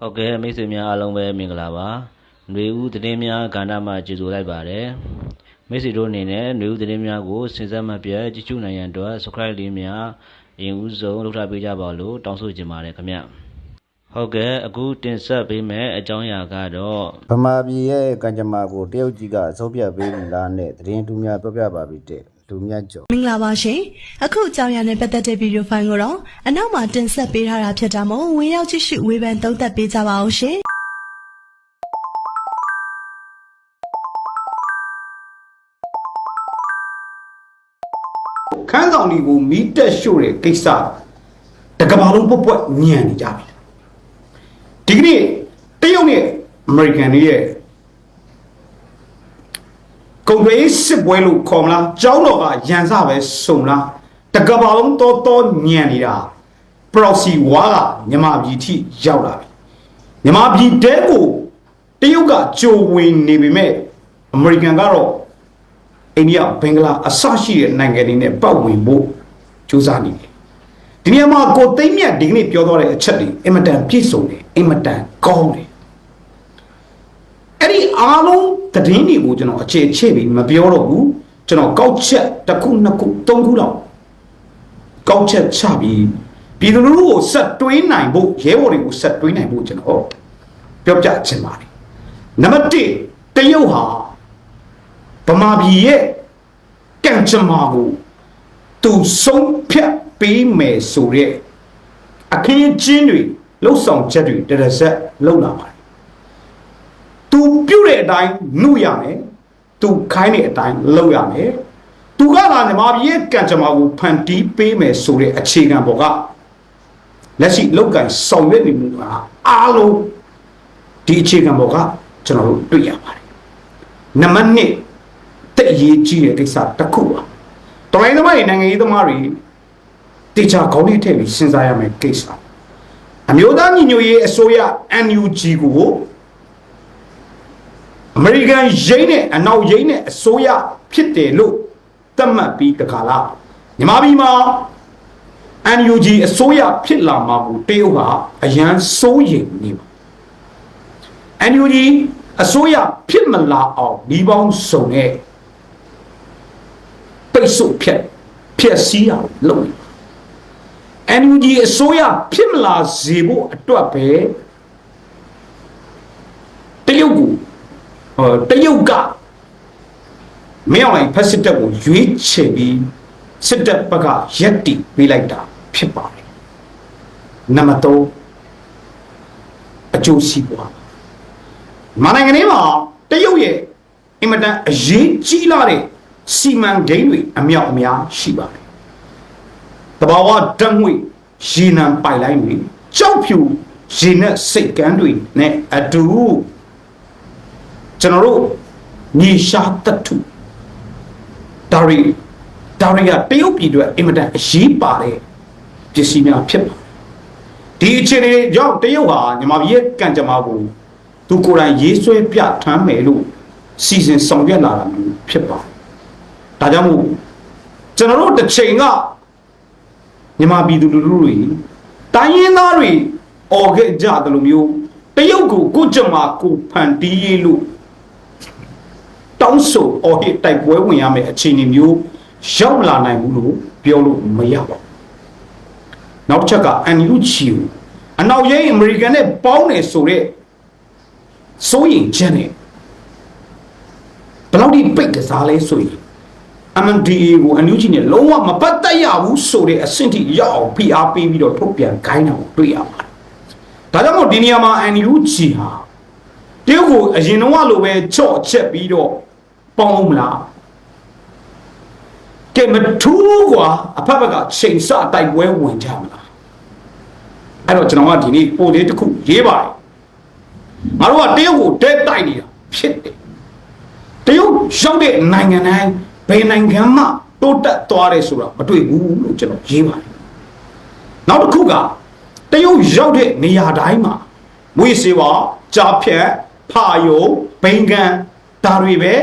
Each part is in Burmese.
ဟုတ်ကဲ့မိတ်ဆွေများအားလုံးပဲမင်္ဂလာပါຫນွေဦးသတင်းများကဏ္ဍမှာကြိုဆိုလိုက်ပါတယ်မိတ်ဆွေတို့အနေနဲ့ຫນွေဦးသတင်းများကိုစဉ်ဆက်မပြတ်ကြည့်ရှုနိုင်ရန်အတွက် subscribe လေးများအရင်ဦးဆုံးလုပ်ထားပေးကြပါလို့တောင်းဆိုချင်ပါတယ်ခင်ဗျဟုတ်ကဲ့အခုတင်ဆက်ပေးမယ့်အကြောင်းအရာကတော့ ဗမာပြည်ရဲ့ကံကြမ္မာကိုတရုတ်ကြီးကအဆုံးဖြတ်ပေးပြီလားနဲ့သတင်းတူများပြောပြပါပြီတဲ့ လူမြတ်ကျော်မင်္ဂလာပါရှင်အခုအကြောင်းအရာနဲ့ပတ်သက်တဲ့ဗီဒီယိုဖိုင်ကိုတော့အနောက်မှာတင်ဆက်ပေးထားတာဖြစ်တာမို့ဝင်ရောက်ကြည့်ရှုဝေဖန်သုံးသပ်ပေးကြပါအောင်ရှင်ခန်းဆောင်ဒီကိုမီးတက်ရှို့တဲ့ကိစ္စတကဘာလုံးပွက်ပွက်ညံနေကြပြီဒီကနေ့တရုတ်နဲ့အမေရိကန်တွေရဲ့ ကုန်သွယ်ရေးစစ်ပွဲလို့ခေါ်မလားကျောင်းတော်ကရန်စပဲစုံလားတကဘာလုံးတော်တော်ညံနေတာ proxy war ကမြန်မာပြည်ထိရောက်လာပြီမြန်မာပြည်တဲကိုတရုတ်ကကြိုဝင်နေပေမဲ့အမေရိကန်ကတော့အိန္ဒိယဘင်္ဂလားအစရှိတဲ့နိုင်ငံတွေနဲ့ပတ်ဝင်ဖို့ကြိုးစားနေတယ်ဒီနေရာမှာကိုသိမ့်မြတ်ဒီကနေ့ပြောသွားတဲ့အချက်တွေအင်မတန်ပြည့်စုံတယ်အင်မတန်ကောင်းတယ်အဲ့ဒီအားလုံး သတင်းတွေကိုကျွန်တော်အခြေချပြီးမပြောတော့ဘူးကျွန်တော်ကောက်ချက်တစ်ခုနှစ်ခုသုံးခုလောက်ကောက်ချက်ချပြီးပြည်သူလူထုကိုဆက်တွေးနိုင်ဖို့ရဲဘော်တွေကိုဆက်တွေးနိုင်ဖို့ကျွန်တော်ပြောပြချင်ပါတယ်နံပါတ်1တရုတ်ဟာဗမာပြည်ရဲ့ကံကြမ္မာကိုသူဆုံးဖြတ်ပေးမယ်ဆိုတဲ့အခင်းအကျင်းတွေလှုပ်ဆောင်ချက်တွေတရဆက်လှုပ်လာပါတယ်။ သူပြုတ်တဲ့အတိုင်းနှုတ်ရတယ်သူခိုင်းတဲ့အတိုင်းလုပ်ရတယ်သူကလာမြမပြည်ရဲ့ကံကြမ္မာကိုဖန်တီးပေးမယ်ဆိုတဲ့အခြေခံပေါ်ကလက်ရှိလောက်ကန်ဆောင်ရွက်နေမှုကအားလုံးဒီအခြေခံပေါ်ကကျွန်တော်တို့တွေ့ရပါတယ်နံပါတ်1တက်ရေးကြီးတဲ့ကိစ္စတစ်ခုပါတော်လိုင်းသမားတွေနိုင်ငံရေးသမားတွေတေချာခေါင်းလေးထည့်ပြီးစဉ်းစားရမယ်ကိစ္စအမျိုးသားညီညွတ်ရေးအစိုးရ NUG ကို အမေရိကန်ရိတ်နဲ့အနောက်ရိတ်နဲ့အစိုးရဖြစ်တယ်လို့သတ်မှတ်ပြီးတခါလားမြန်မာပြည်မှာ NUG အစိုးရဖြစ်လာမှာကိုတရုတ်ကအရန်စိုးရိမ်နေပါ NUG အစိုးရဖြစ်မလာအောင်ဒီပေါင်းစုံနဲ့ပိတ်ဆို့ဖြတ်ဖြက်စီးအောင်လုပ်နေ NUG အစိုးရဖြစ်မလာစေဖို့အတွက်ပဲတရုတ်ကိုဟော တရုတ်ကမင်းအောင်လိုက်ဖက်စစ်တပ်ကိုရွေးချယ်ပြီးစစ်တပ်ဘက်ကရက်တီပေးလိုက်တာဖြစ်ပါတယ်နံပါတ်3အကျိုးစီးပွားမနိုင်ငံလေးမှာတရုတ်ရဲ့အင်မတန်အရေးကြီးလာတဲ့စီမံကိန်းတွေအမြောက်အများရှိပါတယ်။တဘာဝဓာတ်ငွေရေနံပိုက်လိုင်းတွေကြောက်ဖြူရေနက်စိတ်ကမ်းတွေနဲ့အတူ ကျွန်တော်တို့မြေရှားတတုဒါရီဒါရီကတရုတ်ပြည်အတွက်အင်မတန်အရေးပါတဲ့ပစ္စည်းများဖြစ်ပါတယ်။ဒီအခြေအနေကြောင့်တရုတ်ဟာညီမပြည်ရဲ့ကံကြမ္မာကိုသူကိုယ်တိုင်ရေးဆွဲပြထမ်းမယ်လို့စီစဉ်ဆောင်ရွက်လာတာမျိုးဖြစ်ပါတယ်။ဒါကြောင့်မို့ကျွန်တော်တို့တစ်ချိန်ကမြန်မာပြည်သူလူထုတွေတိုင်းရင်းသားတွေអော်ခဲ့ကြတယ်လို့မျိုးတရုတ်ကိုကိုကြမှာကိုဖန်တီးရေးလို့ တောင်းဆိုអော်ဟစ်တိုက်ပွဲဝင်ရမယ်အခြေအနေမျိုးရောက်လာနိုင်ဘူးလို့ပြောလို့မရပါဘူး။နောက်တစ်ချက်က NUG ကိုအနောက်ရိတ်အမေရိကန်နဲ့ပေါင်းနေဆိုတဲ့စိုးရင်ချက်နဲ့ဘယ်လောက်ဒီပိတ်ကစားလဲဆိုရင် MNDA ကိုအန်ယူဂျီနဲ့လုံးဝမပတ်သက်ရဘူးဆိုတဲ့အဆင့်ထိရောက်အောင်ဖိအားပေးပြီးတော့ထုတ်ပြန်ခိုင်းတာကိုတွေ့ရပါတယ်။ဒါကြောင့်မို့ဒီနေရာမှာ NUG ဟာတရုတ်ကိုအရင်တော့လိုပဲချော့ချက်ပြီးတော့ ပေါင်းမလားကဲမထူးกว่าအဖက်ဘက်ကချိန်ဆတိုက်ပွဲဝင်ကြမလားအဲ့တော့ကျွန်တော်ကဒီနေ့ပို့လေးတစ်ခုရေးပါတယ် ငါတို့ကတရုတ်ကိုတဲတိုက်နေတာဖြစ်တယ်တရုတ်ရောက်တဲ့နိုင်ငံတိုင်းဘယ်နိုင်ငံမှတိုးတက်သွားတယ်ဆိုတာမတွေ့ဘူးလို့ကျွန်တော်ရေးပါတယ်နောက်တစ်ခုကတရုတ်ရောက်တဲ့နေရာတိုင်းမှာမွေးစေဝါကြားဖြတ်ဖာယုံဘိန်ကန်ဒါတွေပဲ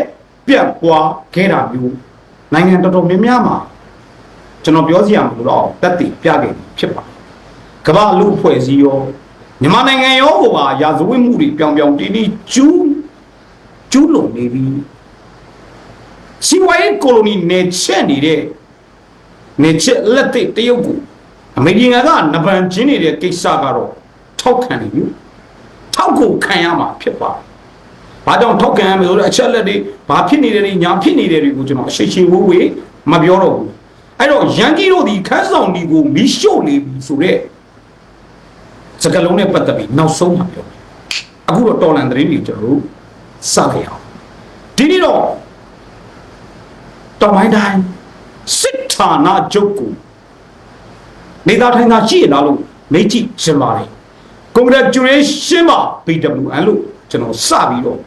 ပြတ်ပွားခဲ့တာမျိုးနိုင်ငံတော်တော်များများမှာကျွန်တော်ပြောစရာမလိုတော့တက်တည်ပြခဲ့ပြီဖြစ်ပါတယ်ကမ္ဘာလူအဖွဲ့အစည်းရောမြန်မာနိုင်ငံရောဟိုပါရာဇဝတ်မှုတွေပြောင်ပြောင်တင်းတင်းကျူးကျူးလွန်နေပြီစီဝိုင်းကိုလိုနီနေချက်နေတဲ့နေချက်လက်သိတရုတ်ကိုအမေရိကန်ကနဗန်ချင်းနေတဲ့ကိစ္စကတော့ထောက်ခံနေပြီထောက်ကိုခံရမှာဖြစ်ပါတယ်။ ဘာကြောင့်ထောက်ခံရမလဲဆိုတော့အချက်လက်တွေဘာဖြစ်နေတယ်လဲညာဖြစ်နေတယ်တွေကိုကျွန်တော်အရှိရှိဝေးဝေးမပြောတော့ဘူး။အဲ့တော့ရန်ကြီးတို့ဒီခန်းဆောင်ဒီကိုမီးရှို့နေပြီဆိုတော့စကလုံးနဲ့ပတ်သက်ပြီးနောက်ဆုံးမှာပြောမယ်။အခုတော့တော်လန်သတင်းတွေကျွန်တော်တို့စခဲ့အောင်။ဒီနေ့တော့တော်မိုင်းတိုင်းစစ်ဌာနချုပ်ကိုနေသားထိုင်သာရှိရလားလို့မေးကြည့်ရှင်ပါတယ်။ congratulation ပါ BWN လို့ကျွန်တော်စပြီးတော့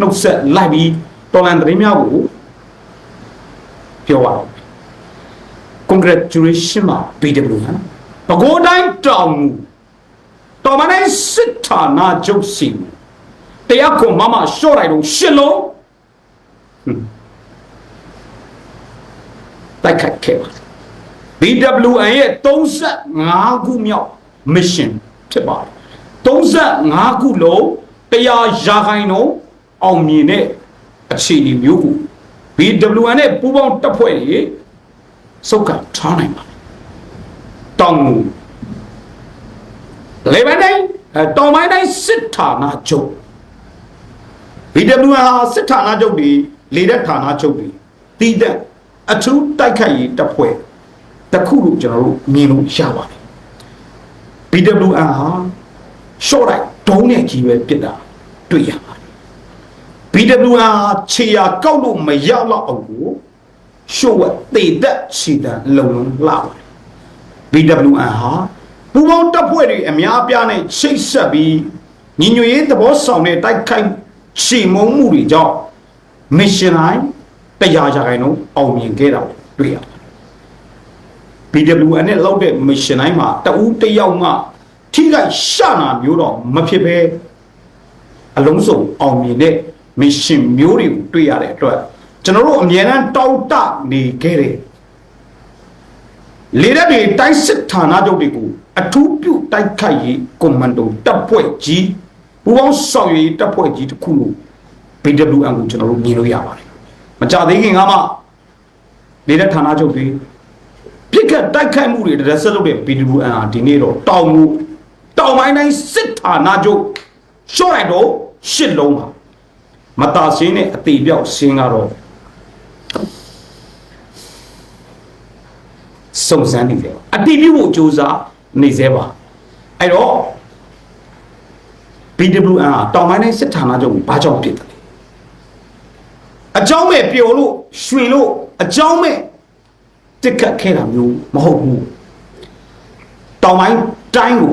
နှုတ်ဆက်လိုက်ပြီးတော်လန်သတင်းများကိုပြောရအောင် congratulation ပါ BWN ပကိုးတိုင်းတောင်မူတော်မနိုင်စစ်ဌာနချုပ်စီတရားခွန်မမရှော့လိုက်တော့ရှစ်လုံးဟွန်းတိုက်ခိုက်ခဲ့ပါ BWN ရဲ့35ခုမြောက် mission ဖြစ်ပါတယ်35ခုလုံးတရားရာခိုင်နှုန်း အောင်မြင်တဲ့အခြေအနေမျိုးကို BWN နဲ့ပူးပေါင်းတပ်ဖွဲ့တွေစုပ်ကင်ထားနိုင်ပါတယ်တောင်မူလေပိုင်းတိုင်းအဲတောင်ပိုင်းတိုင်းစစ်ဌာနချုပ် BWN ဟာစစ်ဌာနချုပ်တွေလေတဲ့ဌာနချုပ်တွေတည်တဲ့အထူးတိုက်ခိုက်ရေးတပ်ဖွဲ့တစ်ခုလို့ကျွန်တော်တို့မြင်လို့ရပါတယ် BWN ဟာရှော့လိုက်ဒုံးနဲ့ကြီးပဲပြစ်တာတွေ့ရပါတယ် BWN ဟာခြေရာကောက်လို့မရတော့အောင်ကိုရှော့ဝက်တေသက်ခြေတံလုံလုံးလှပါတယ် BWN ဟာပူပေါင်းတပ်ဖွဲ့တွေအများအပြားနဲ့ချိတ်ဆက်ပြီးညီညွတ်ရေးသဘောဆောင်တဲ့တိုက်ခိုက်ချီမုံမှုတွေကြောင့် mission line တရားရာခိုင်နှုန်းအောင်မြင်ခဲ့တာကိုတွေ့ရပါတယ် BWN နဲ့လောက်တဲ့ mission တိုင်းမှာတဦးတစ်ယောက်မှထိခိုက်ရှနာမျိုးတော့မဖြစ်ပဲအလုံးစုံအောင်မြင်တဲ့ mission မျိုးတွေကိုတွေ့ရတဲ့အတွက်ကျွန်တော်တို့အမြဲတမ်းတောက်တနေခဲ့တဲ့လေရက်တွေတိုင်းစစ်ဌာနချုပ်တွေကိုအထူးပြုတိုက်ခိုက်ရေးကွန်မန်ဒိုတပ်ဖွဲ့ကြီးပူပေါင်းဆောင်ရွက်ရေးတပ်ဖွဲ့ကြီးတစ်ခုလို့ BWN ကိုကျွန်တော်တို့မြင်လို့ရပါတယ်မကြသေးခင်ကမှလေရက်ဌာနချုပ်တွေပြစ်ခတ်တိုက်ခိုက်မှုတွေတရက်ဆက်လုပ်တဲ့ BWN ဟာဒီနေ့တော့တောင်မှုတောင်ပိုင်းတိုင်းစစ်ဌာနချုပ်ရှော့လိုက်တော့ရှစ်လုံးပါ မတာစင်းနဲ့အသေးပြောက်စင်းကတော့စုံစမ်းနေတယ်အတိပြုဖို့ကြိုးစားနေသေးပါအဲ့တော့ BWN ဟာတောင်ပိုင်းတိုင်းစစ်ဌာနချုပ်ကိုဘာကြောင့်ပြစ်တယ်လဲအကြောင်းမဲ့ပျော်လို့ရွှင်လို့အကြောင်းမဲ့တက်ခတ်ခဲ့တာမျိုးမဟုတ်ဘူးတောင်ပိုင်းတိုင်းကို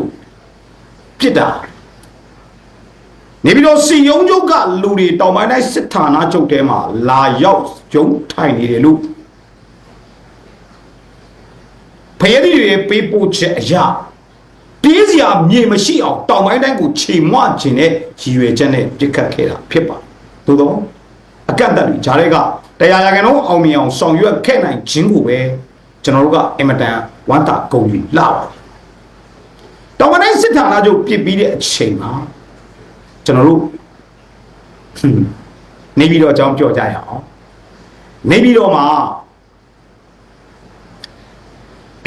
ပြစ်တာ နေပြီးတော့စီယုံချုပ်ကလူတွေတောင်ပိုင်းတိုင်းစစ်ဌာနချုပ်ထဲမှာလာရောက်ကျုံထိုင်နေတယ်လို့ဖရဲဒီတွေပေးပို့ချက်အရာပြေးစရာမြေမရှိအောင်တောင်ပိုင်းတိုင်းကိုချိန်မွခြင်းနဲ့ရည်ရွယ်ချက်နဲ့ပြစ်ခတ်ခဲ့တာဖြစ်ပါတယ်သို့တော့အကန့်အသတ်တွေဂျားတွေကတရားရကန်တော့အောင်မြင်အောင်ဆောင်ရွက်ခဲ့နိုင်ခြင်းကိုပဲကျွန်တော်တို့ကအင်မတန်ဝမ်းသာဂုဏ်ယူလာပါတယ်တောင်ပိုင်းတိုင်းစစ်ဌာနချုပ်ပြစ်ပြီးတဲ့အချိန်မှာ ကျွန်တော်တို့ဟွန်းနေပြီးတော့အကြောင်းပြောကြရအောင်နေပြီးတော့မှာ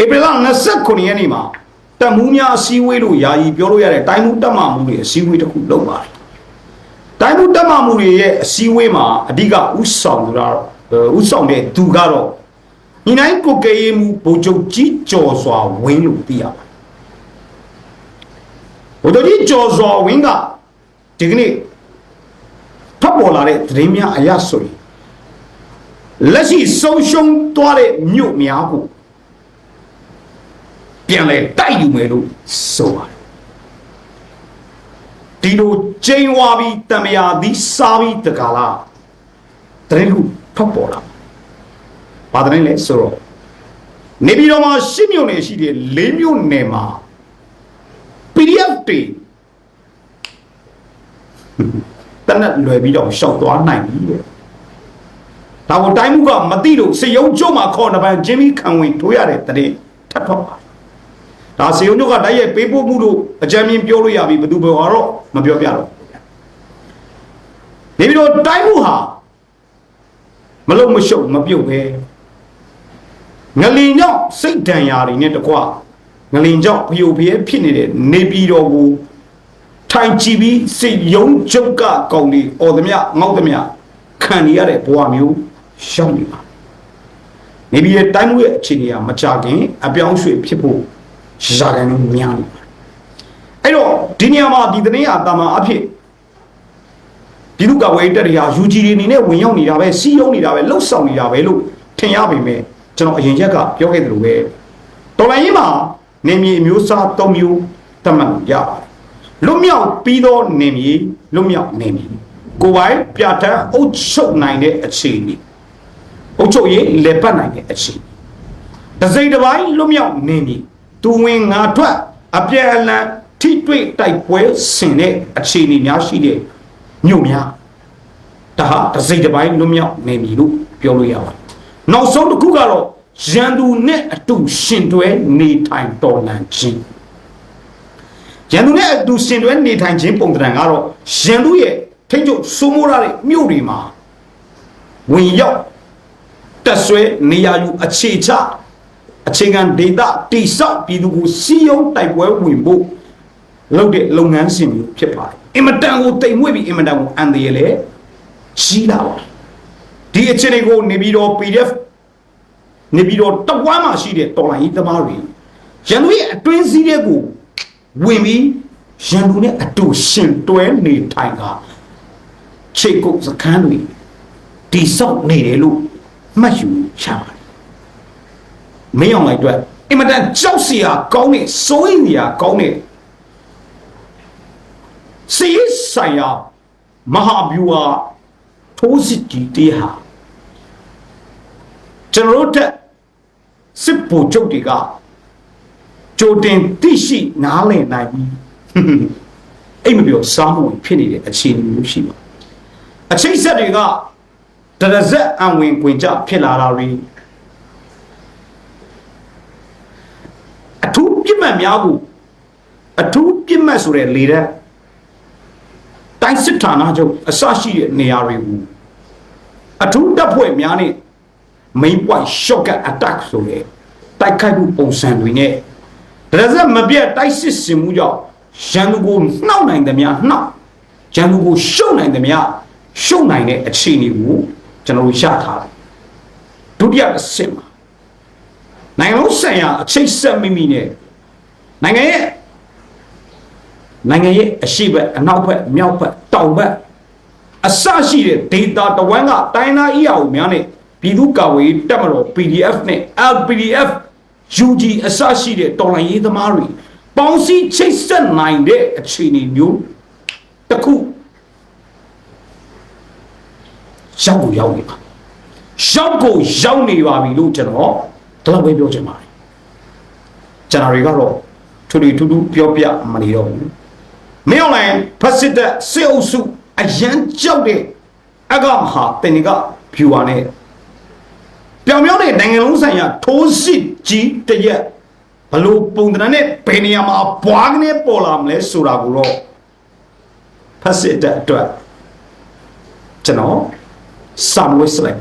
ဧပြီလ29ရက်နေ့မှာတပ်မှုများအစည်းအဝေးလို့ယာယီပြောလို့ရတဲ့တိုင်းမှုတပ်မမှုတွေအစည်းအဝေးတစ်ခုလုပ်ပါတယ်တိုင်းမှုတပ်မမှုတွေရဲ့အစည်းအဝေးမှာအဓိကဥဆောင်သူကတော့ဥဆောင်တဲ့သူကတော့ညီနိုင်ကိုကေးမှုဗိုလ်ချုပ်ကြီးကျော်စွာဝင်းလို့သိရပါတယ်ဗိုလ်ချုပ်ကြီးကျော်စွာဝင်းက ဒီကနေ့ဖတ်ပေါ်လာတဲ့သတင်းများအရဆိုရင်လက်ရှိဆုံးရှုံးသွားတဲ့မြို့များကိုပြန်လဲတိုက်ယူမယ်လို့ဆိုပါတယ်ဒီလိုချိန်ဝါပြီးတမယာသည်စားပြီးတကားလားတရင်ခုဖတ်ပေါ်လာဘာတရင်လဲဆိုတော့နေပြည်တော်မှာရှစ်မြို့နယ်ရှိတယ်လေးမြို့နယ်မှာ PDF တွေ တနက်လွယ်ပြီးတော့ရှောက်သွားနိုင်ပြီတဲ့ဒါကိုတိုင်းမှုကမသိလို့စေယုံကျုံမှာခေါ်နှပန်ဂျင်းမီခံဝင်ထိုးရတဲ့တရင်ထပ်ထွက်ပါဒါစေုံတို့ကတိုက်ရိုက်ပေးပို့မှုလို့အကြံဉာဏ်ပြောလို့ရပြီဘယ်သူဘယ်ကတော့မပြောပြတော့နေပြီးတော့တိုင်းမှုဟာမလုံမရှုပ်မပြုတ်ပဲငလင်ကြောင့်စိတ်ဒဏ်ရာတွေနဲ့တကွငလင်ကြောင့်ဖျို့ဖျဲဖြစ်နေတဲ့နေပြည်တော်ကို ထိုင်ကြည့်ပြီးစိတ်ယုံကြုတ်ကကောင်းဒီအော်သမျှငေါက်သမျှခံနေရတဲ့ဘဝမျိုးရှောင်းနေပါနေပြည်တော်တိုင်းမှုရဲ့အခြေအနေကမကြခင်အပြောင်းရွှေ့ဖြစ်ဖို့ရာခိုင်နှုန်းများနေပါအဲ့တော့ဒီနေရာမှာဒီတနေ့အတာမန်အဖြစ်ပြည်သူ့ကာကွယ်ရေးတပ်တွေဟာ UG တွေအနေနဲ့ဝင်ရောက်နေတာပဲစီးရုံးနေတာပဲလှုပ်ဆောင်နေတာပဲလို့ထင်ရပေမဲ့ကျွန်တော်အရင်ချက်ကပြောခဲ့သလိုပဲတော်လိုင်းရေးမှာနေမြေအမျိုးအစား၃မျိုးသတ်မှတ်ရပါတယ် လွတ်မြောက်ပြီးသောနေမြေလွတ်မြောက်နေမြေကိုယ်ပိုင်ပြဋ္ဌာန်းအုပ်ချုပ်နိုင်တဲ့အခြေအနေအုပ်ချုပ်ရေးလေပတ်နိုင်တဲ့အခြေအနေတစိမ့်တစ်ပိုင်းလွတ်မြောက်နေမြေသူဝင်ငါထွက်အပြည့်အလံထိတွေ့တိုက်ပွဲဆင်တဲ့အခြေအနေများရှိတဲ့မြို့များဒါဟာတစိမ့်တစ်ပိုင်းလွတ်မြောက်နေမြေလို့ပြောလို့ရပါတယ်နောက်ဆုံးတစ်ခုကတော့ရန်သူနဲ့အတူရှင်တွဲနေထိုင်တော်လှန်ခြင်း ရန်သူနဲ့အတူရှင်တွဲနေထိုင်ခြင်းပုံသဏ္ဍာန်ကတော့ရန်သူရဲ့ထိတ်ချုပ်စိုးမိုးရတဲ့မြို့တွေမှာဝင်ရောက်တက်ဆွဲနေရာယူအခြေချအခြေခံဒေတာတိဆောက်ပြည်သူကိုစီယုံတိုက်ပွဲဝင်ဖို့လုပ်တဲ့လုပ်ငန်းစဉ်မျိုးဖြစ်ပါတယ်အင်မတန်ကိုတိမ်မွေ့ပြီးအင်မတန်ကိုအန်သေးရလေကြီးလာပါဒီအခြေအနေကိုနေပြီးတော့ PDF နေပြီးတော့တဝမ်းမှာရှိတဲ့တော်လိုင်းကြီးသမားတွေရန်သူရဲ့အတွင်းစည်းတဲ့ကို ဝင်ပြီးရန်သူနဲ့အတူရှင်တွဲနေထိုင်ကခြေကုပ်စခန်းတွေတိဆောက်နေတယ်လို့မှတ်ယူရပါတယ်မင်းအောင်လိုက်အတွက်အင်မတန်ကြောက်စရာကောင်းတဲ့စိုးရိမ်စရာကောင်းတဲ့စီးဆိုင်ရာမဟာဗျူဟာထိုးစစ်ကြီးတေးဟာကျွန်တော်တို့တက်စစ်ဗိုလ်ချုပ်တွေက ကြိုတင်သိရှိနားလည်နိုင်ပြီးအိမ်မပြောစားမှုဖြစ်နေတဲ့အခြေအနေမျိုးရှိပါအချိတ်ဆက်တွေကတရဇက်အံဝင်ခွင်ကြဖြစ်လာတာတွေအထူးပြစ်မှတ်များကိုအထူးပြစ်မှတ်ဆိုတဲ့လေတဲ့တိုင်းစစ်ဌာနချုပ်အစရှိတဲ့နေရာတွေကိုအထူးတပ်ဖွဲ့များနဲ့ main point shotgun attack ဆိုတဲ့တိုက်ခိုက်မှုပုံစံတွေနဲ့ ဒရဇက်မပြတ်တိုက်စစ်စင်မှုကြောင့်ရန်သူကိုနှောက်နိုင်သမျှနှောက်ရန်သူကိုရှုံနိုင်သမျှရှုံနိုင်တဲ့အခြေအနေကိုကျွန်တော်တို့ရထားတယ်ဒုတိယအဆင့်မှာနိုင်ငံလုံးဆိုင်ရာအခြေဆက်မိမိနဲ့နိုင်ငံရဲ့နိုင်ငံရဲ့အရှိတ်အနောက်ဘက်မြောက်ဘက်တောင်ဘက်အစရှိတဲ့ data တဝမ်းကတိုင်းသားအီယာကိုများနဲ့ပြည်သူ့ကာဝေးတက်မတော် PDF နဲ့ LPDF UG အစရှိတဲ့တော်လှန်ရေးသမားတွေပေါင်းစည်းချိတ်ဆက်နိုင်တဲ့အခြေအနေမျိုးတစ်ခုရောက်ကိုရောက်နေပါရောက်ကိုရောက်နေပါပြီလို့ကျွန်တော်ဒီလောက်ပဲပြောချင်ပါတယ်ကျွန်တော်တွေကတော့ထူထူထူထူပြောပြမနေတော့ဘူးမင်းအွန်လိုင်းဖက်စစ်တဲ့စေအုပ်စုအရန်ကြောက်တဲ့အကမဟာတင်ကဖြူပါနဲ့ ပြောင်ပြောင်းတဲ့နိုင်ငံလုံးဆိုင်ရာထိုးစစ်ကြီးတရက်ဘလို့ပုံသဏ္ဍာန်နဲ့ဘယ်နေရာမှာဘွားကနေပေါ်လာမလဲဆိုတာကိုတော့ဖတ်စစ်တဲ့အတွက်ကျွန်တော်စာမွေးစလိုက်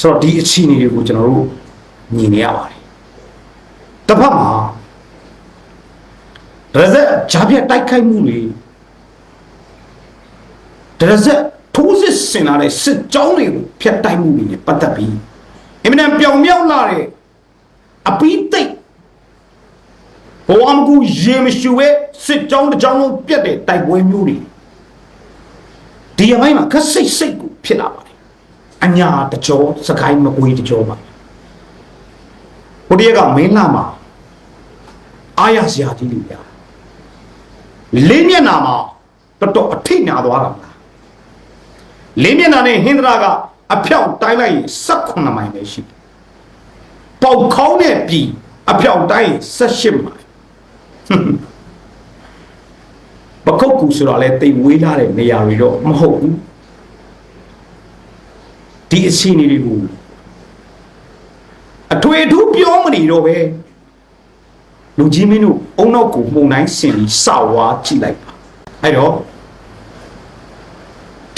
ဆိုတော့ဒီအခြေအနေတွေကိုကျွန်တော်တို့မြင်နေရပါတယ်တစ်ဖက်မှာဒရဇက်ဂျာပြတ်တိုက်ခိုက်မှုတွေဒရဇက် ထိုးစစ်ဆင်လာတဲ့စစ်ကြောင်းတွေကိုဖျက်တိုက်မှုတွေနဲ့ပတ်သက်ပြီးအင်မတန်ပြောင်မြောက်လာတဲ့အပီးသိပ်ဘဝမကူရေမရှိဝဲစစ်ကြောင်းတစ်ကြောင်းလုံးပြတ်တဲ့တိုက်ပွဲမျိုးတွေဒီအပိုင်းမှာခက်စိတ်စိတ်ကိုဖြစ်လာပါတယ်အညာတကြောစကိုင်းမကွေးတကြောပါဟိုတရက်ကမင်းလာမှာအာရစရာကြီးလူပြလေးမျက်နာမှာတော်တော်အထိတ်ညာသွားတာမ လားလေးမျက်နှာနဲ့ဟင်္ဒရာကအဖြောက်တိုင်းလိုက်ရင်18မိုင်ပဲရှိတယ်။ပေါက်ခေါင်းနဲ့ပြီအဖြောက်တိုင်း18မိုင်။ပကုတ်ကူဆိုတော့လဲတိတ်ဝေးလာတဲ့နေရာတွေတော့မဟုတ်ဘူး။ဒီအစီအနီတွေကိုအထွေထူးပြောမနေတော့ပဲလူကြီးမင်းတို့အုံနောက်ကိုမှုန်တိုင်းဆင်ပြီးစဝါကြည့်လိုက်ပါအဲ့တော့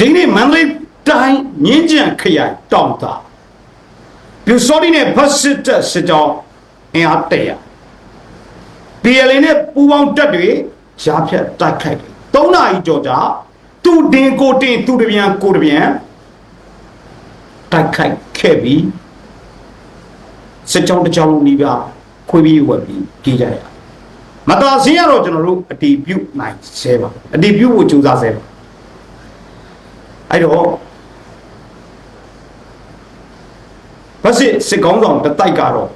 ဒီနေ့မန္တလေးတိုင်းမြင်းကြံခရိုင်တောင်တာပြူစော်ဒီနဲ့ဘတ်စစ်တပ်စစ်ကြောင်းအင်အားတရ PLA နဲ့ပူပေါင်းတက်တွေရှားဖြတ်တိုက်ခိုက်တယ်၃နာရီကြော်ကြာသူတင်ကိုတင်သူတပြန်ကိုတပြန်တိုက်ခိုက်ခဲ့ပြီးစစ်ကြောင်းတစ်ကြောင်းလုံးနီးပါခွေးပြီးဝက်ပြီးကြည်ကြရမတော်စင်းရတော့ကျွန်တော်တို့အတီးပြုတ်နိုင်ဆဲပါအတီးပြုတ်ဖို့ကြိုးစားဆဲပါ အဲ့တော့ဘာစစ်စစ်ကောင်းဆောင်တစ်တိုက်ကတော့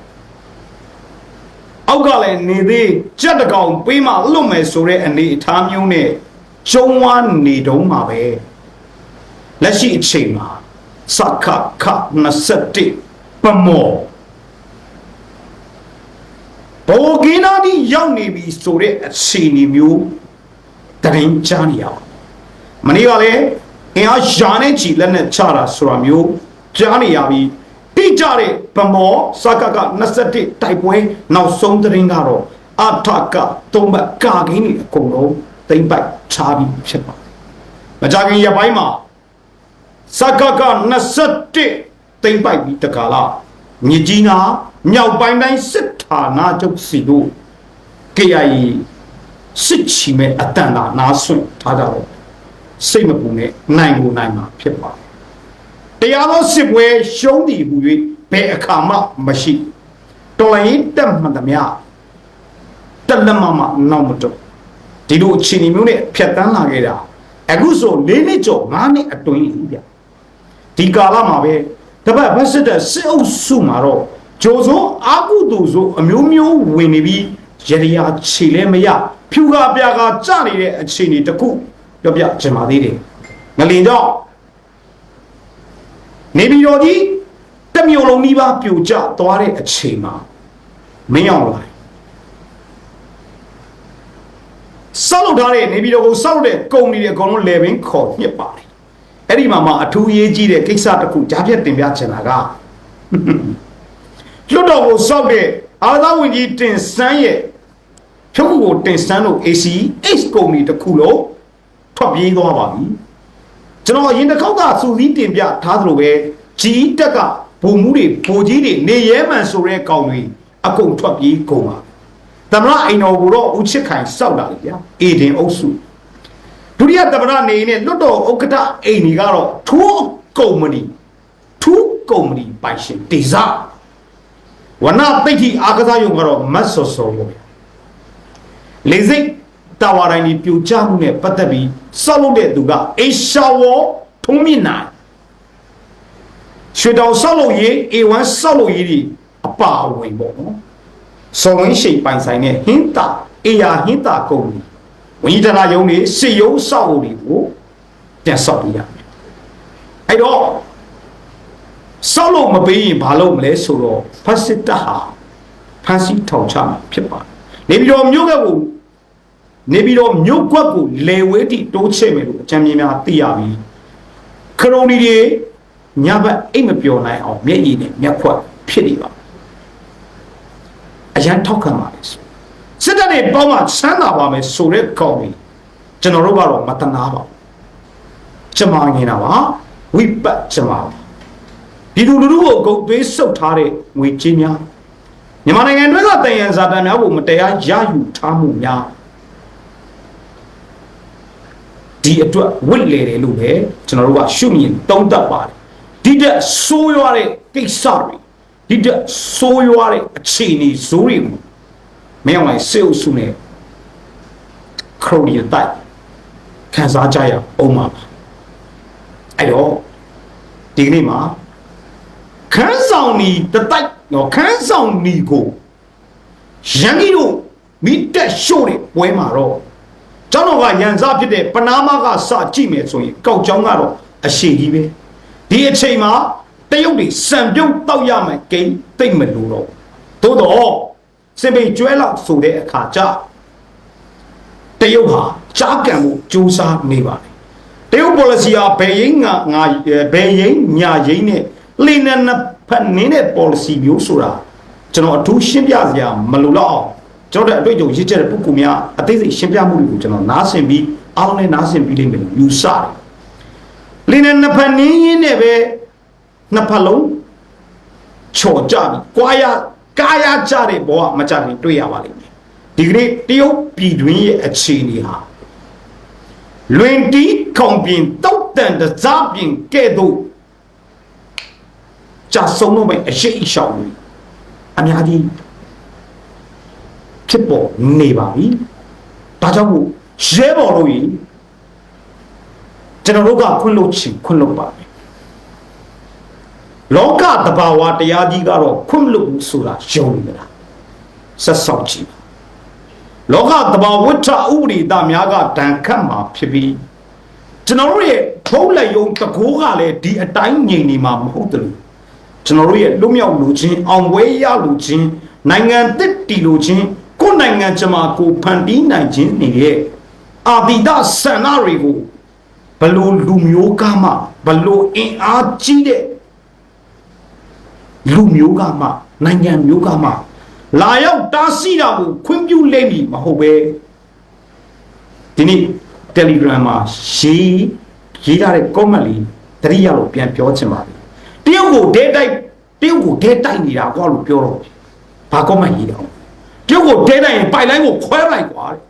အောက်ကလည်းနေသေးကြက်တကောင်ပေးမှလွတ်မယ်ဆိုတဲ့အနေအထားမျိုးနဲ့ကျုံဝါနေတုံးမှာပဲလက်ရှိအချိန်မှာစခခ21ပမောဘောဂီနာဒီရောက်နေပြီဆိုတဲ့အခြေအနေမျိုးတရင်ကြားနေရအောင်မနေ့ကလည်း အင်အားရှာနေချီလက်နဲ့ချတာဆိုတာမျိုးကြားနေရပြီတိကြတဲ့ဗမောစကက21တိုက်ပွဲနောက်ဆုံးသတင်းကတော့အထကသုံးဘက်ကာကင်းနေအကုန်လုံးသိမ့်ပိုက်ချပြီးဖြစ်ပါတယ်မကြခင်ရပိုင်းမှာစကက21သိမ့်ပိုက်ပြီးတကာလာမြကြီးနာမြောက်ပိုင်းတိုင်းစစ်ဌာနချုပ်စီတို့ KIA စစ်ချီမဲ့အတန်တာနားဆွင့်ထားကြတော့ စိတ်မပူနဲ့နိုင်ကိုနိုင်မှာဖြစ်ပါတယ်တရားသောစစ်ပွဲရှုံးသည်ဟူ၍ဘယ်အခါမှမရှိတော်လိုင်းတက်မှန်သမျှတက်လက်မမနောက်မတော့ဒီလိုအခြေအနေမျိုးနဲ့ဖြတ်တန်းလာခဲ့တာအခုဆို၄နှစ်ကျော်၅နှစ်အတွင်းကြီးဗျဒီကာလမှာပဲတပတ်ဘတ်စစ်တဲ့စစ်အုပ်စုမှာတော့ဂျိုစုံအာကုတူဆိုအမျိုးမျိုးဝင်နေပြီးရရခြေလဲမရဖြူကပြာကကြနေတဲ့အခြေအနေတစ်ခု ပြောပြချင်ပါသေးတယ်ငလင်တော့နေပြည်တော်ကြီးတစ်မြို့လုံးနီးပါးပြိုကျသွားတဲ့အချိန်မှာမင်းအောင်လာဆောက်လုပ်ထားတဲ့နေပြည်တော်ကိုဆောက်တဲ့ကုမ္ပဏီတွေအကုန်လုံးလေဘင်းခေါ်ညှစ်ပါတယ်အဲ့ဒီမှာမှအထူးရေးကြီးတဲ့ကိစ္စတစ်ခုကြားဖြတ်တင်ပြချင်တာကလွတ်တော်ကိုစောက်တဲ့အာသာဝင်ကြီးတင်စန်းရဲ့ဖြုတ်ကိုတင်စန်းတို့ ACH ကုမ္ပဏီတစ်ခုလုံး ထွက်ပြေးသွားပါပြီကျွန်တော်အရင်တစ်ခေါက်ကစူစည်းတင်ပြထားသလိုပဲဂျီတက်ကဘုံမှုတွေဘိုကြီးတွေနေရဲမှန်ဆိုတဲ့ကောင်တွေအကုန်ထွက်ပြေးကုန်ပါသမရအိမ်တော်ကိုတော့ဦးချစ်ခိုင်စောက်လာလေဗျာအေဒင်အုပ်စုဒုတိယသမရနေနဲ့လွတ်တော်ဥက္ကဋ္ဌအိမ်ကြီးကတော့ထူးကုမ္ပဏီထူးကုမ္ပဏီပိုင်ရှင်တေဇာဝနပိတ်တိအာကစားယုံကတော့မတ်ဆော်ဆော်ပေါ့ဗျာလေစိတ် တာဝါတိုင်းဒီပြိုကျမှုနဲ့ပတ်သက်ပြီးစောက်လုပ်တဲ့သူကအေရှာဝထုံးမြင့်နိုင်ရွှေတောင်စောက်လုပ်ရေး A1 စောက်လုပ်ရေးဒီအပါအဝင်ပေါ့နော်စော်ဝင်းရှိပိုင်ဆိုင်တဲ့ဟင်းတာအေယာဟင်းတာကုမ္ပဏီဝန်ကြီးဌာနယုံတွေစစ်ရုံးစောက်လုပ်တွေကိုပြန်ဆောက်ပြရမယ်အဲ့တော့စောက်လို့မပေးရင်ဘာလုပ်မလဲဆိုတော့ဖတ်စစ်တပ်ဟာဖန်စီထောင်ချမှာဖြစ်ပါတယ်နေပြီးတော့မြို့ကကို နေပြီးတော့မြို့ကွက်ကိုလေဝဲတိတိုးချဲ့မယ်လို့အကြံဉာဏ်များသိရပြီခရိုနီတွေညဘက်အိတ်မပျော်နိုင်အောင်မျက်ရည်နဲ့မျက်ခွက်ဖြစ်နေပါအရန်ထောက်ခံပါလေဆိုစစ်တပ်တွေပေါင်းမှချမ်းသာပါမယ်ဆိုတဲ့ကောင်းပြီကျွန်တော်တို့ကတော့မတနာပါဘူးကျမငင်တာပါဝိပတ်ကျမပါဒီလူလူကိုဂုတ်သွေးစုပ်ထားတဲ့ငွေကြေးများမြန်မာနိုင်ငံတွင်းကတယံဇာတများကိုမတရားရယူထားမှုများ ဒီအတွက်ဝစ်လေတယ်လို့ပဲကျွန်တော်တို့ကရှုမြင်သုံးသပ်ပါတယ်ဒီတက်ဆိုးရွားတဲ့ကိစ္စတွေဒီတက်ဆိုးရွားတဲ့အခြေအနေဇိုးတွေကိုမင်းအောင်လိုက်စေအုပ်စုနဲ့ခရိုနီတိုက်ခံစားကြရအောင်ပါအဲ့တော့ဒီကနေ့မှာခန်းဆောင်နီတတိုက်တော့ခန်းဆောင်နီကိုရန်ကြီးတို့မိတက်ရှို့တဲ့ပွဲမှာတော့ ကျောင်းတော်ကရန်စားဖြစ်တဲ့ပနာမကစကြည့်မယ်ဆိုရင်ကောက်ကျောင်းကတော့အရှိကြီးပဲဒီအချိန်မှာတရုတ်တွေစံပြုတ်တောက်ရမယ်ဂိမ်းသိမ့်မလို့တော့သို့တော့စင်ပိန်ကျွဲလောက်ဆိုတဲ့အခါကျတရုတ်ဟာကြားကံမှုစူးစမ်းနေပါတယ်တရုတ် policy ဟာဘယ်ရင်ငါငါဘယ်ရင်ညာရင်နဲ့လင်းနဲ့နှစ်ဖက်နင်းတဲ့ policy မျိုးဆိုတာကျွန်တော်အထူးရှင်းပြစရာမလိုတော့အောင် ကျွန်တော်တို့အတွေ့အကြုံရစ်ချက်တဲ့ပုဂ္ဂိုလ်များအသေးစိတ်ရှင်းပြမှုတွေကိုကျွန်တော်နားဆင်ပြီးအားလုံးနဲ့နားဆင်ပြီးလိမ့်မယ်လို့ယူဆတယ်လင်းနဲ့နှစ်ဖက်နင်းရင်းနဲ့ပဲနှစ်ဖက်လုံးချော်ကြပြီ၊ကွာရကာရကြတဲ့ဘောကမကြခင်တွေ့ရပါလိမ့်မယ်ဒီကနေ့တရုတ်ပြည်တွင်းရဲ့အခြေအနေဟာလွင်တီးခုံပြင်တုတ်တန်တစားပြင်ကဲ့သို့ကြာဆုံးတော့မယ်အရှိအရှောင်ကြီးအများကြီး ဖြစ်ပေါ်နေပါပြီဒါကြောင့်မို့ရဲဘော်တို့ကြီးကျွန်တော်တို့ကခွင့်လို့ချင်ခွင့်လို့ပါမယ်လောကတဘာဝတရားကြီးကတော့ခွင့်မလို့ဘူးဆိုတာယုံနေလားဆက်ဆောက်ကြည့်ပါလောကတဘာဝဋ္ဌဥပဒေသားများကဒဏ်ခတ်မှာဖြစ်ပြီးကျွန်တော်တို့ရဲ့ထုံးလက်ယုံတကိုးကလည်းဒီအတိုင်းငြိမ်နေမှာမဟုတ်တယ်လို့ကျွန်တော်တို့ရဲ့လွတ်မြောက်လူချင်းအောင်ပွဲရလူချင်းနိုင်ငံသစ်တည်လူချင်း ကိုယ်နိုင်ငံကျမကိုဖန်တီးနိုင်ခြင်းနေရဲ့အာတိဒဆန္ဒတွေကိုဘလို့လူမျိုးကမှဘလို့အင်အားကြီးတဲ့လူမျိုးကမှနိုင်ငံမျိုးကမှလာရောက်တားဆီးတာကိုခွင့်ပြုလိမ့်မည်မဟုတ်ပဲဒီနေ့ Telegram မှာရေးရေးထားတဲ့ comment လေးတတိယလို့ပြန်ပြောချင်ပါပြီတရုတ်ကိုဒဲတိုက်တရုတ်ကိုဒဲတိုက်နေတာကွာလို့ပြောတော့ဘာ comment ရေးတော့ တရုတ်ကိုဒဲတိုက်ရင်ပိုက်လိုင်းကိုခွဲလိုက်ကွာတဲ့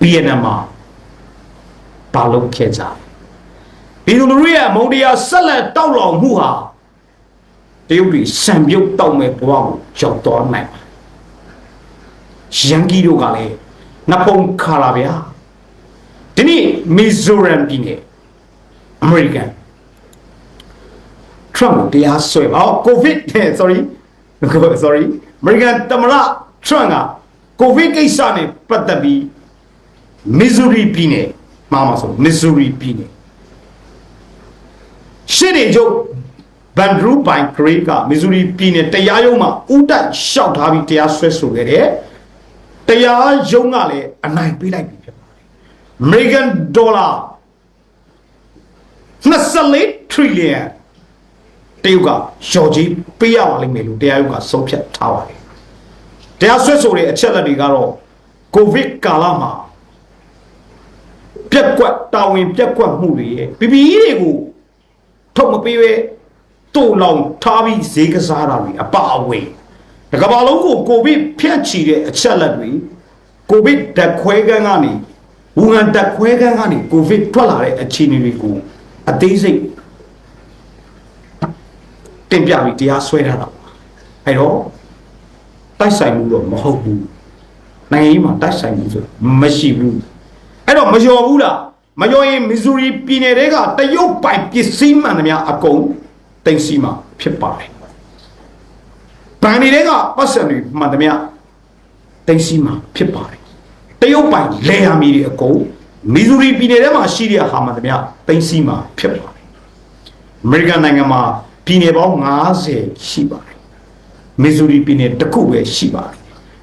BNN မှာဘာလုပ်ခဲ့ကြလဲဒီလူတွေရဲ့မုံတရားဆက်လက်တောက်လောင်မှုဟာတရုတ်ပြည်စံပြုတ်တောက်မဲ့ဘဝကိုကြောက်တော်နိုင်ပါရန်ကြီးတို့ကလည်းနှစ်ပုံခါလာဗျာဒီနေ့မီဇိုရမ်ပြည်နယ်အမေရိကန် Trump ကိုတရားစွဲပါဟော COVID sorry sorry အမေရိကန်တမရ Trump က COVID ကိစ္စနဲ့ပတ်သက်ပြီး Missouri ပြည်နယ်မှာမှာဆို Missouri ပြည်နယ်ရှင်းနေကြဘန်ဒရူးပိုင်ဂရိတ်က Missouri ပြည်နယ်တရားရုံးမှာဥတိုက်လျှောက်ထားပြီးတရားစွဲဆိုခဲ့တယ်တရားရုံးကလည်းအနိုင်ပေးလိုက်ပြီဖြစ်ပါတယ် American dollar 24 trillion တရုတ်ကလျှော်ကြီးပေးရပါလိမ့်မယ်လို့တရားရုံးကဆုံးဖြတ်ထားပါတယ်တရားစွဲဆိုတဲ့အချက်အလက်တွေကတော့ကိုဗစ်ကာလမှာပြက်ကွက်တာဝန်ပြက်ကွက်မှုတွေရဲ့ PPE တွေကိုထုတ်မပေးပဲတူလောင်ထားပြီးဈေးကစားတာတွေအပအဝင်တကဘာလုံးကိုကိုဗစ်ဖြန့်ချီတဲ့အချက်လက်တွေကိုဗစ်ဓာတ်ခွဲကန်းကနေဝူဟန်ဓာတ်ခွဲကန်းကနေကိုဗစ်ထွက်လာတဲ့အခြေအနေတွေကိုအသေးစိတ် တင်ပြပြီးတရားစွဲထားတာပါအဲ့တော့တိုက်ဆိုင်မှုတော့မဟုတ်ဘူးနိုင်ငံရေးမှာတိုက်ဆိုင်မှုဆိုမရှိဘူးအဲ့တော့မလျော်ဘူးလားမလျော်ရင်မီဇူရီပြည်နယ်တွေကတရုတ်ပိုင်ပစ္စည်းမှန်သမျှအကုန်တင်စီမှာဖြစ်ပါတယ်ဘန်တွေကပတ်စံတွေမှန်သမျှတင်စီမှာဖြစ်ပါတယ်တရုတ်ပိုင်လေယာမီတွေအကုန်မီဇူရီပြည်နယ်ထဲမှာရှိတဲ့ဟာမှန်သမျှတင်စီမှာဖြစ်ပါတယ်အမေရိကန်နိုင်ငံမှာ ပြည်နယ်ပေါင်း90ရှိပါတယ်မီဇူရီပြည်နယ်တစ်ခုပဲရှိပါတယ်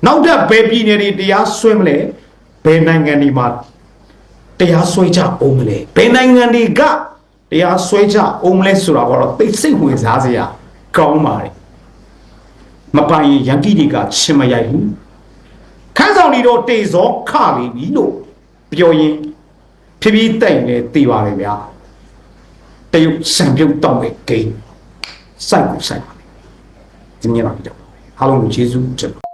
နောက်ထပ်ဘယ်ပြည်နယ်တွေတရားစွဲမလဲဘယ်နိုင်ငံတွေမှာတရားစွဲကြအောင်မလဲဘယ်နိုင်ငံတွေကတရားစွဲကြအောင်မလဲဆိုတာကတော့သိစိတ်ဝင်စားစရာကောင်းပါတယ်မပိုင်ရင်ရန်ကြီးတွေကရှင်မရိုက်ဘူးခန်းဆောင်တွေတော့တေဇောခလိပြီလို့ပြောရင်ဖြည်းဖြည်းတိုင်နေသိပါလေဗျာတရုတ်စံပြုတ်တောင်းတဲ့ဂိမ်း စိုက်ကိုစိုက်ပါလေဒီနေ့တော့အားလုံးကိုကျေးဇူးတင်ပါ